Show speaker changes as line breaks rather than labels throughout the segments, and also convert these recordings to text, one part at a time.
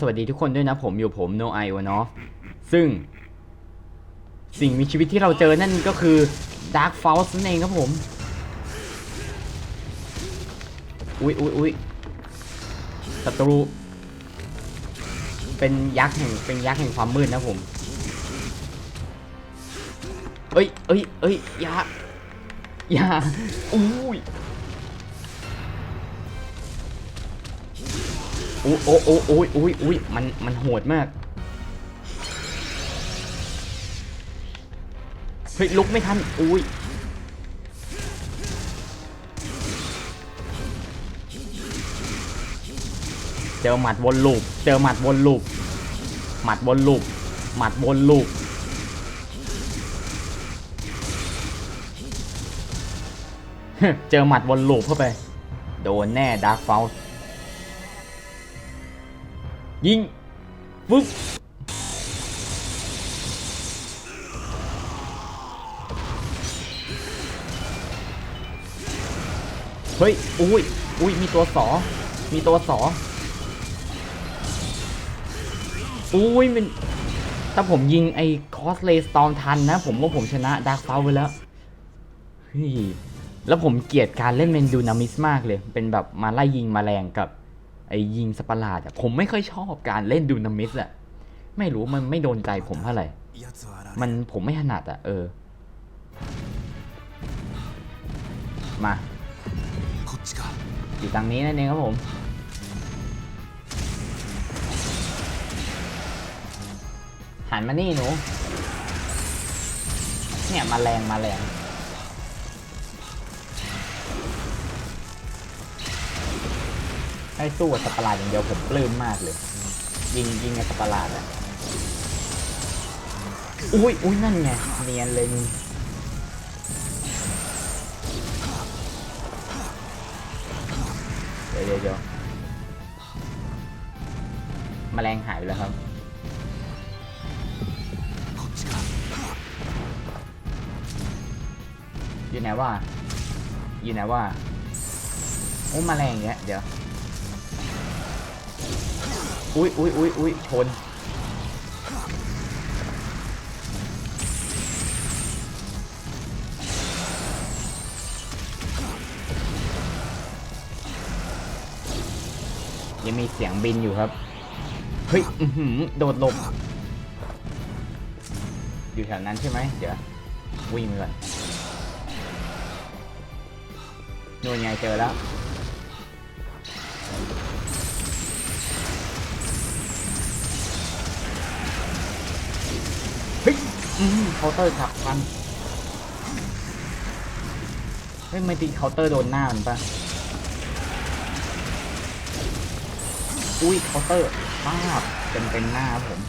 สวัสดีทุกคนด้วยนะผมอยู่ผมโนไอวะเนาะซึ่ง สิ่งมีชีวิตที่เราเจอนั่นก็คือ Dark f a l นั่นเองครับผม อุ๊ยอุ๊ยอุ๊ยศัตรู เป็นยักษ์แห่งเป็นยักษ์แห่งความมืดนะผม เอ้ยเอ้ยเอ้ยยาอย่าอุ้ย โอ้โอ้โอ้โอ้ยอุ้ยอุ้ยมันมันโหดมากเฮ้ยลุกไม่ทันอุ้ยเจอหมัดวนลูปเจอหมัดวนลูปหมัดวนลูปหมัดวนลูปเจอหมัดวนลูปเข้าไป โดนแน่ดาร์คเฟล ยิงฟึ๊บเฮ้ย อุ้ย อุ้ย มีตัวสอ มีตัวสอ อุ้ย มัน ถ้าผมยิงไอ้คอสเลสตอมทันนะ ผมว่าผมชนะดาร์คเฟลไปแล้วเฮ้ยแล้วผมเกลียดการเล่นเมนดูนามิสมากเลย เป็นแบบมาไล่ยิงมาแรงกับ ยิงสปาราดอะผมไม่ค่อยชอบการเล่นดูนามิสอะไม่รู้มันไม่โดนใจผมเท่าไหร่มันผมไม่ถนัดอะเออ มาอยู่ตรงนี้นั่นเองครับผมหันมานี่หนู เนี่ยมาแรงมาแรง ให้สู้กับสัตปรลาดอย่างเดียวผมปลื้มมากเลย ยิงยิงกับสัตประหลาดอะอุ้ยอุ้ยนั่นไงเนียนเลยมึงเดี๋ยวเดี๋ยวแมลงหายไปแล้วครับอยู่ไหนว่าอยู่ไหนว่าโอ้แมลงเงี้ยเดี๋ยว อุ้ยอุ้ยอุ้ยอุ้ยชน ยังมีเสียงบินอยู่ครับ เฮ้ยอื้อหือโดดหลบ อยู่แถวนั้นใช่ไหม เดี๋ยว วิ่งไปก่อนนู่นไงเจอแล้ว อืมเคาน์เตอร์ขับพันเฮ้ยไม่ตีเคาน์เตอร์โดนหน้ามันปะอุ้ยเคาน์เตอร์ป้าบเป็นเป็นหน้าครับผม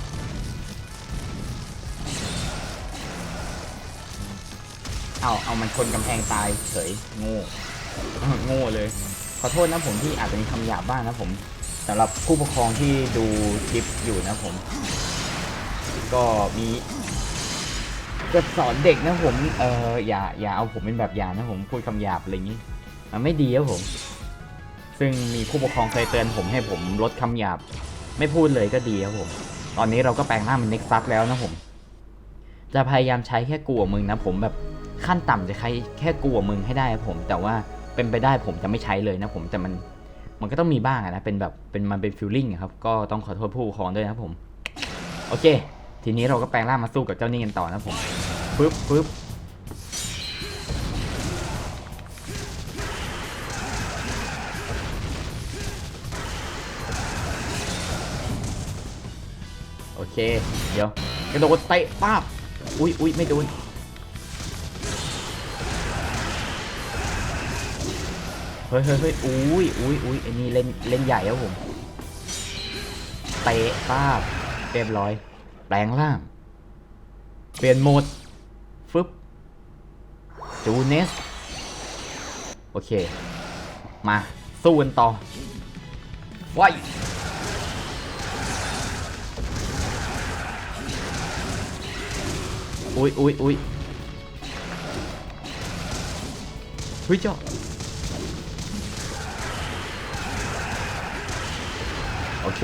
เอาเอามันชนกำแพงตายเฉยโง่อ้าวโง่เลย ขอโทษนะผมที่อาจจะมีคำหยาบบ้างนะผมสำหรับผู้ปกครองที่ดูคลิปอยู่นะผม ก็มี จะสอนเด็กนะผม เอออย่าอย่าเอาผมเป็นแบบอย่างนะผมพูดคำหยาบอะไรอย่างนี้ มันไม่ดีครับผม ซึ่งมีผู้ปกครองเคยเตือนผมให้ผมลดคำหยาบ ไม่พูดเลยก็ดีครับผม ตอนนี้เราก็แปลงร่างเป็นเน็กซัสแล้วนะผม จะพยายามใช้แค่กลัวมึงนะผมแบบขั้นต่ำจะใช้แค่กลัวมึงให้ได้ครับผม แต่ว่าเป็นไปได้ผมจะไม่ใช้เลยนะผมแต่มันมันก็ต้องมีบ้างนะเป็นแบบเป็นมันเป็นฟิลลิ่งครับก็ต้องขอโทษผู้ปกครองด้วยนะผม โอเค ทีนี้เราก็แปลงร่างมาสู้กับเจ้านี่กันต่อนะผมปึ๊บปึ๊บโอเค เดี๋ยวกระโดดเตะป้าบอุ้ยอุ้ยไม่โดนเฮ้ยเฮ้ยเฮ้ยอุ้ยอุ้ยอุ้ยไอ้นี่เล่นเล่นใหญ่ครับผม เตะป้าบเรียบร้อย แปลงร่าง เปลี่ยนโหมด ฟึบจูเนส โอเค มา สู้กันต่อว้ายอุ้ยอุ้ยอุ้ยเฮ้ยเจ้าโอเค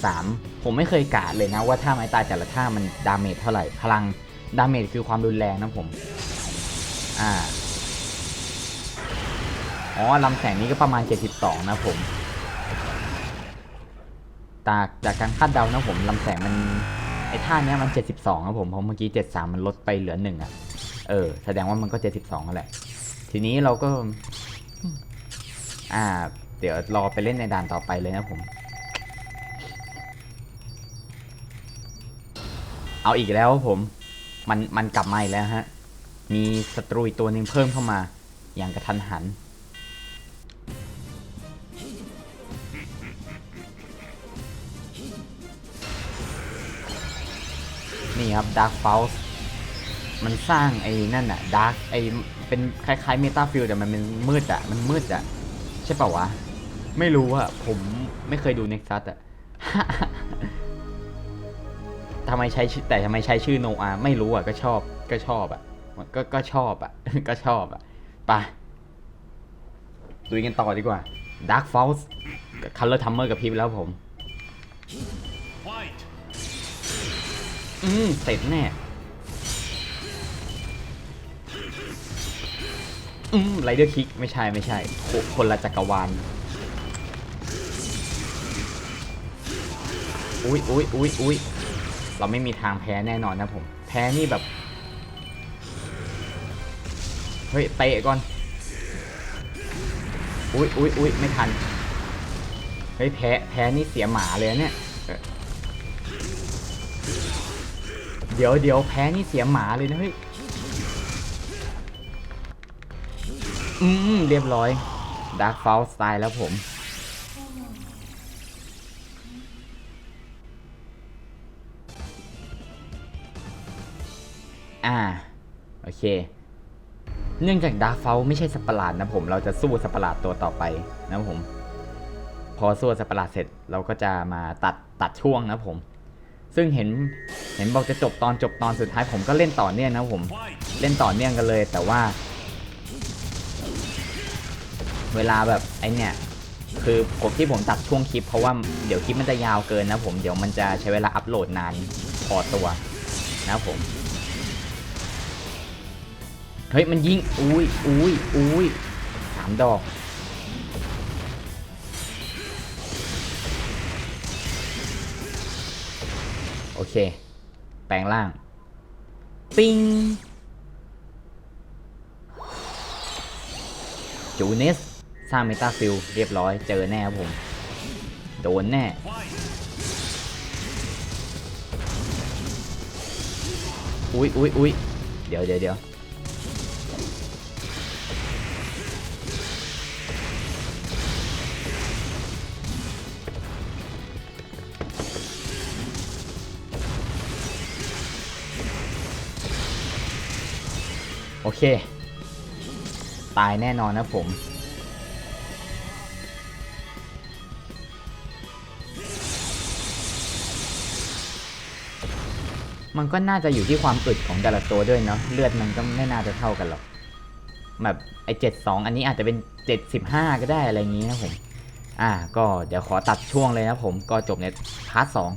73 ผมไม่เคยกะเลยนะว่าท่าไม้ตายแต่ละท่ามันดาเมจเท่าไหร่ พลังดาเมจคือความรุนแรงนะผม อ่า อ๋อลำแสงนี้ก็ประมาณ 72 นะผม จากจากการคาดเดานะผมลำแสงมันไอ้ท่าเนี้ยมัน 72ครับผม เพราะเมื่อกี้ 73 มันลดไปเหลือหนึ่งอะ เออ แสดงว่ามันก็ 72กันแหละ ทีนี้เราก็ อ่า เดี๋ยวรอไปเล่นในด่านต่อไปเลยนะผม เอาอีกแล้วผม มันมันกลับมาอีกแล้วฮะ มีศัตรูอีกตัวหนึ่งเพิ่มเข้ามา อย่างกระทันหัน นี่ครับ Dark f a u s มันสร้างไอ้นั่นอะ Dark ไอ้เป็นคล้ายๆ Meta Field แต่มันเป็นมืดอะมันมืดอะใช่ป่าวะ ไม่รู้อะผมไม่เคยดู Nexus อะ ทำไมใช้ชื่อแต่ทำไมใช้ชื่อโนอาไม่รู้อะก็ชอบก็ชอบอะก็ก็ชอบอะก็ชอบอะไปดูกันต่อดีกว่า Dark f a u s Color Timer กับพริบแล้วผม
Fight!
อืมเสร็จแน่ อืมไรเดอร์คิก ไม่ใช่ไม่ใช่โคคนละจักรวาลอุ้ยอุ้ยอุ้ยอุ้ย เราไม่มีทางแพ้แน่นอนนะผม แพ้นี่แบบ เฮ้ยเตะก่อน อุ้ยอุ้ยอุ้ยไม่ทัน เฮ้ยแพ้แพ้นี่เสียหมาเลยเนี่ย เดี๋ยวเดี๋ยวแพ้นี่เสียหมาเลยนะเฮ้ย อืมเรียบร้อย Dark f a u s ตายแล้วผม อ่า โอเค เนื่องจาก Dark f a u s ไม่ใช่สัตว์ปหลาดนะผม เราจะสู้สัตว์ปหลาดตัวต่อไปนะผม พอสู้สัตว์ปหลาดเสร็จเราก็จะมาตัดตัดช่วงนะผม ซึ่งเห็นเห็นบอกจะจบตอนจบตอนสุดท้ายผมก็เล่นต่อเนื่องนะผม เล่นต่อเนื่องกันเลย แต่ว่า เวลาแบบไอเนี่ยคือผมที่ผมตัดช่วงคลิปเพราะว่าเดี๋ยวคลิปมันจะยาวเกินนะผมเดี๋ยวมันจะใช้เวลาอัปโหลดนานพอตัวนะผม เฮ้ยมันยิงอุ้ยอุ้ยอุ้ยสามดอก โอเค แปลงร่าง ปิ้งจูเนสสร้างเมตาฟิลเรียบร้อยเจอแน่ครับผม โดนแน่ อุ้ยอุ้ยอุ้ยเดี๋ยวเดี๋ยวเดี๋ยว เค ตายแน่นอนนะผม มันก็น่าจะอยู่ที่ความอึดของแต่ละตัวด้วยเนาะเลือดมันก็ไม่น่าจะเท่ากันหรอก แบบไอ้เจ็ดสองอันนี้อาจจะเป็นเจ็ดสิบห้าก็ได้อะไรอย่างนี้นะผม อ่า ก็เดี๋ยวขอตัดช่วงเลยนะผมก็จบในพาร์ทสอง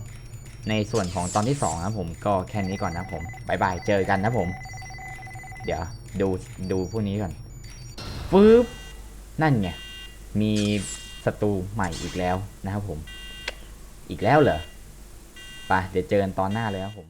ในส่วนของตอนที่สองนะผมก็แค่นี้ก่อนนะผมบายบายเจอกันนะผม เดี๋ยว ดูดูพวกนี้ก่อนฟืบนั่นไงมีศัตรูใหม่อีกแล้วนะครับผม อีกแล้วเหรอไปเดี๋ยวเจอกันตอนหน้าเลยครับผม